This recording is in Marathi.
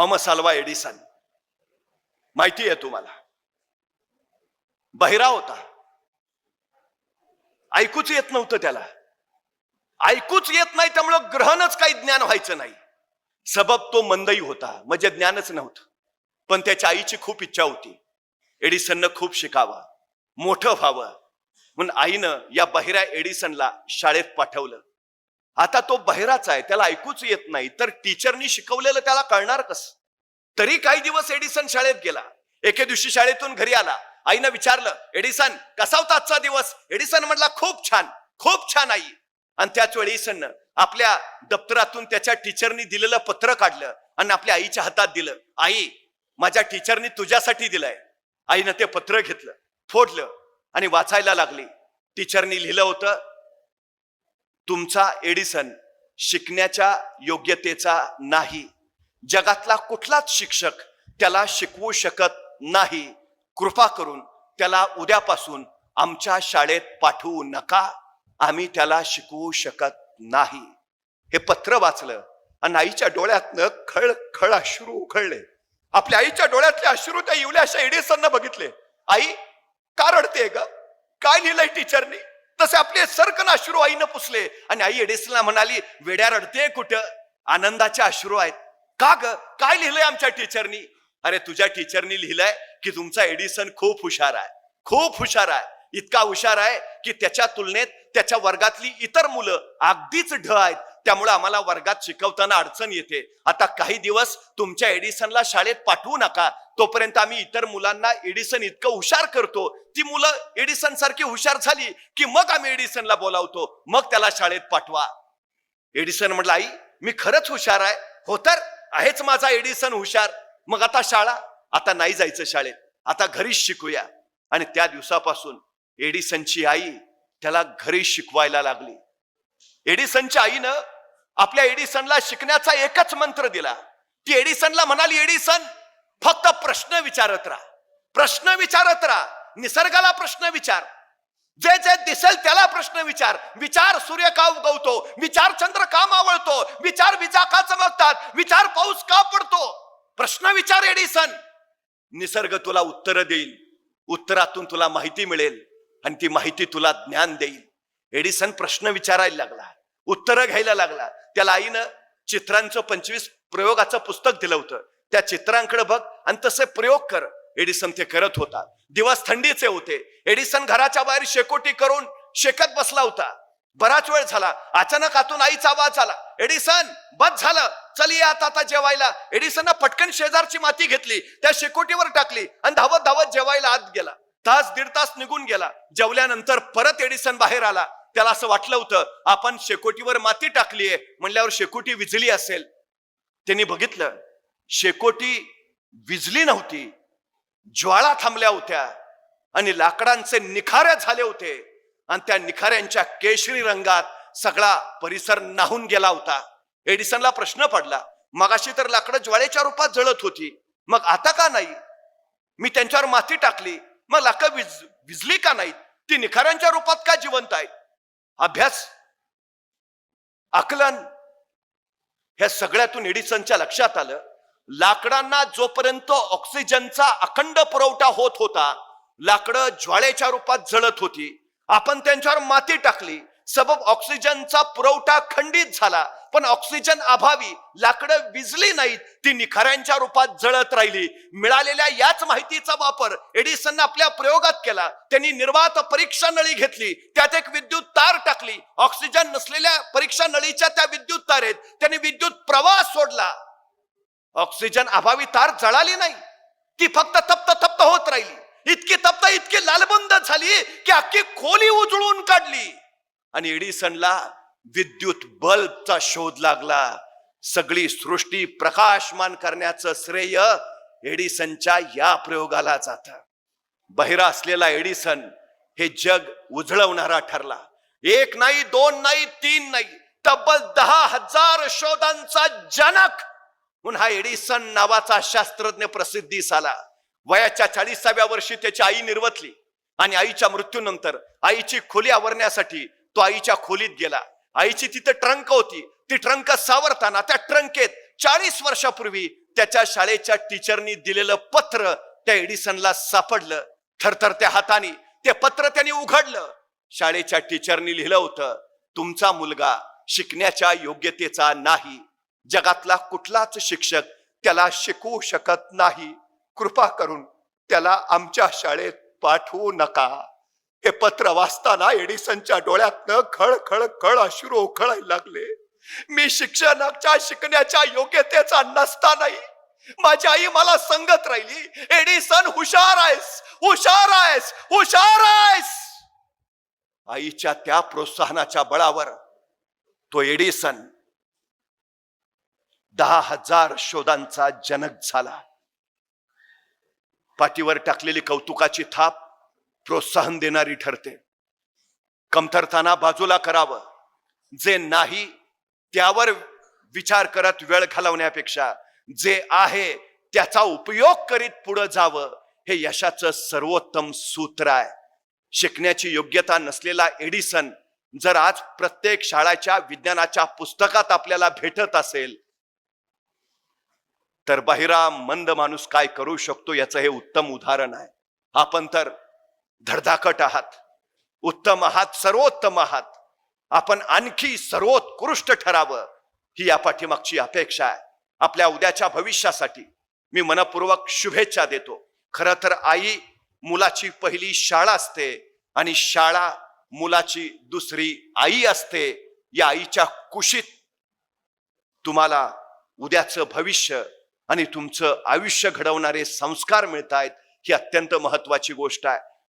Thomas Alva Edison. माहिती आहे तुम्हाला. बहिरा होता. ऐकूच येत नव्हतं त्याला. ऐकूच येत नाही त्यामुळं ग्रहणच काही ज्ञान व्हायचं नाही. सबब तो मंदई होता म्हणजे ज्ञानच नव्हतं. पण त्याच्या आईची खूप इच्छा होती. एडिसननं खूप शिकावं मोठं व्हावं. म्हणून आईनं या बहिऱ्या एडिसनला शाळेत पाठवलं. आता तो बहिराच आहे त्याला ऐकूच येत नाही. तर टीचरनी शिकवलेलं त्याला कळणार कस? तरी काही दिवस एडिसन शाळेत गेला. एके दिवशी शाळेतून घरी आला. आईनं विचारलं एडिसन कसा होता आजचा दिवस? एडिसन म्हटला खूप छान खूप छान आई. आणि त्याच वेळी एडिसननं आपल्या दप्तरातून त्याच्या टीचरनी दिलेलं पत्र काढलं आणि आपल्या आईच्या हातात दिलं. आई माझ्या टीचरनी तुझ्यासाठी दिलंय. आईनं ते पत्र घेतलं फोडलं आणि वाचायला लागली. टीचरनी लिहिलं होतं तुमचा एडिसन शिकण्याच्या योग्यतेचा नाही. जगातला कुठलाच शिक्षक त्याला शिकवू शकत नाही. कृपा करून त्याला उद्यापासून आमच्या शाळेत पाठवू नका. आम्ही त्याला शिकवू शकत नाही. हे पत्र वाचलं आणि आईच्या डोळ्यातनं खळ खळ अश्रू उखळले. आपल्या आईच्या डोळ्यातले अश्रू त्या इवल्या अशा एडिसननं बघितले. आई का रडते ग? काय लिहिलंय टीचरनी तसे आपले सरकन अश्रू आईनं पुसले. आणि आई एडिसनला म्हणाली वेड्या रडते कुठं? आनंदाचे अश्रू आहेत. का ग? काय लिहिलंय आमच्या टीचरनी? अरे तुझ्या टीचरनी लिहिलंय की तुमचा एडिसन खूप हुशार आहे. खूप हुशार आहे. इतका हुशार आहे की त्याच्या तुलनेत त्याच्या वर्गातली इतर मुलं अगदीच ढ आहेत. त्यामुळे आम्हाला वर्गात शिकवताना अडचण येते. आता काही दिवस तुमच्या एडिसनला शाळेत पाठवू नका. तोपर्यंत आम्ही इतर मुलांना एडिसन इतकं हुशार करतो. ती मुलं एडिसन सारखी हुशार झाली की मग आम्ही एडिसनला बोलावतो. मग त्याला शाळेत पाठवा. एडिसन म्हटलं आई मी खरंच हुशार आहे. हो तर आहेच माझा एडिसन हुशार. मग आता शाळा? आता नाही जायचं शाळेत. आता घरीच शिकूया. आणि त्या दिवसापासून एडिसनची आई त्याला घरी शिकवायला लागली. एडिसनच्या आईनं आपल्या एडिसनला शिकण्याचा एकच मंत्र दिला. ती एडिसनला म्हणाली एडिसन फक्त प्रश्न विचारत राहा. प्रश्न विचारत राहा. निसर्गाला प्रश्न विचार. जे जे दिसेल त्याला प्रश्न विचार. विचार सूर्य का उगवतो? विचार चंद्र का मावळतो? विचार विजा का चमकतात? विचार पाऊस का पडतो? प्रश्न विचार एडिसन. निसर्ग तुला उत्तर देईल. उत्तरातून तुला माहिती मिळेल आणि ती माहिती तुला ज्ञान देईल. एडिसन प्रश्न विचारायला लागला. उत्तर घ्यायला लागला. त्याला आईनं चित्रांचं पंचवीस प्रयोगाचं पुस्तक दिलं होतं. त्या चित्रांकडे बघ आणि तसे प्रयोग कर. एडिसन ते करत होता. दिवस थंडीचे होते. एडिसन घराच्या बाहेर शेकोटी करून शेकत बसला होता. बराच वेळ झाला. अचानक आतून आईचा आवाज आला. एडिसन बस झालं. चल ये आता आता जेवायला. एडिसन पटकन शेजारची माती घेतली. त्या शेकोटीवर टाकली आणि धावत धावत जेवायला आत गेला. तास दीड तास निघून गेला. जेवल्यानंतर परत एडिसन बाहेर आला. त्याला असं वाटलं होतं आपण शेकोटीवर माती टाकलीये. म्हणल्यावर शेकोटी विजली असेल. त्यांनी बघितलं शेकोटी विजली नव्हती. ज्वाळा थांबल्या होत्या आणि लाकडांचे निखारे झाले होते आणि त्या निखाऱ्यांच्या केशरी रंगात सगळा परिसर नाहून गेला होता. एडिसनला प्रश्न पडला मगाशी तर लाकडं ज्वाळेच्या रूपात जळत होती मग आता का नाही? मी त्यांच्यावर माती टाकली मग लाकडं विज विजली का नाही ती निखाऱ्यांच्या रूपात का जिवंत आहेत? अभ्यास आकलन ह्या सगळ्यातून एडिसनच्या लक्षात आलं. लाकडांना जोपर्यंत ऑक्सिजनचा अखंड पुरवठा होत होता लाकडं ज्वाळेच्या रूपात जळत होती. आपण त्यांच्यावर माती टाकली. सबब ऑक्सिजनचा पुरवठा खंडित झाला पण ऑक्सिजन अभावी लाकडं विजली नाहीत ती निखाऱ्यांच्या रूपात जळत राहिली. मिळालेल्या याच माहितीचा वापर एडिसन आपल्या प्रयोगात केला. त्यांनी निर्वात परीक्षा नळी घेतली त्यात एक विद्युत तार टाकली. ऑक्सिजन नसलेल्या परीक्षा नळीच्या त्या विद्युत तारेत त्यांनी विद्युत प्रवाह सोडला. ऑक्सिजन अभावी तार जळाली नाही ती फक्त तप्त तप्त होत राहिली. इतकी तप्त इतकी लालबंद झाली की अख्खी खोली उजळून काढली. आणि एडिसनला विद्युत बल्बचा शोध लागला. सगळी सृष्टी प्रकाशमान करण्याचं श्रेय एडिसनच्या या प्रयोगाला जात. बहिरा असलेला एडिसन हे जग उजळवणारा ठरला. एक नाही दोन नाही तीन नाही तब्बल दहा हजार शोधांचा जनक म्हणून हा एडिसन नावाचा शास्त्रज्ञ प्रसिद्धीस आला वयाच्या चाळीसाव्या वर्षी त्याची आई निर्वतली आणि आईच्या मृत्यूनंतर आईची खोली आवरण्यासाठी तो आईच्या खोलीत गेला. आईची तिथे ट्रंक होती. ती ट्रंक सावरताना त्या ट्रंकेत चाळीस वर्षापूर्वी त्याच्या शाळेच्या टीचरनी दिलेलं पत्र त्या एडिसनला सापडलं. थरथरत्या हाताने ते पत्र त्यांनी उघडलं. शाळेच्या टीचरनी लिहिलं होतं तुमचा मुलगा शिकण्याच्या योग्यतेचा नाही. जगातला कुठलाच शिक्षक त्याला शिकवू शकत नाही. कृपा करून त्याला आमच्या शाळेत पाठवू नका. हे पत्र वाचताना एडिसनच्या डोळ्यातनं खळ खळ खळ अश्रू ओखळायला लागले. मी शिक्षणाच्या शिकण्याच्या योग्यतेचा नसतानाही माझी आई मला सांगत राहिली एडिसन हुशार आहेस हुशार आहेस हुशार आहेस. आईच्या त्या प्रोत्साहनाच्या बळावर तो एडिसन दहा हजार शोधांचा जनक झाला. पाठीवर टाकलेली कौतुकाची थाप प्रोत्साहन देणारी ठरते. कमतरताना बाजूला करावं. जे नाही त्यावर विचार करत वेळ घालवण्यापेक्षा जे आहे त्याचा उपयोग करीत पुढं जावं हे यशाचं सर्वोत्तम सूत्र आहे. शिकण्याची योग्यता नसलेला एडिसन जर आज प्रत्येक शाळाच्या विज्ञानाच्या पुस्तकात आपल्याला भेटत असेल तर बहिरा मंद माणूस काय करू शकतो याचं हे उत्तम उदाहरण आहे. आपण तर धडधाकट आहात. उत्तम आहात सर्वोत्तम आहात. आपण आणखी सर्वोत्कृष्ट ठरावं ही या पाठीमागची अपेक्षा आहे. आपल्या उद्याच्या भविष्यासाठी मी मनपूर्वक शुभेच्छा देतो. खरं तर आई मुलाची पहिली शाळा असते आणि शाळा मुलाची दुसरी आई असते. या आईच्या कुशीत तुम्हाला उद्याचं भविष्य आणि तुमचं आयुष्य घडवणारे संस्कार मिळत आहेत ही अत्यंत महत्वाची गोष्ट आहे.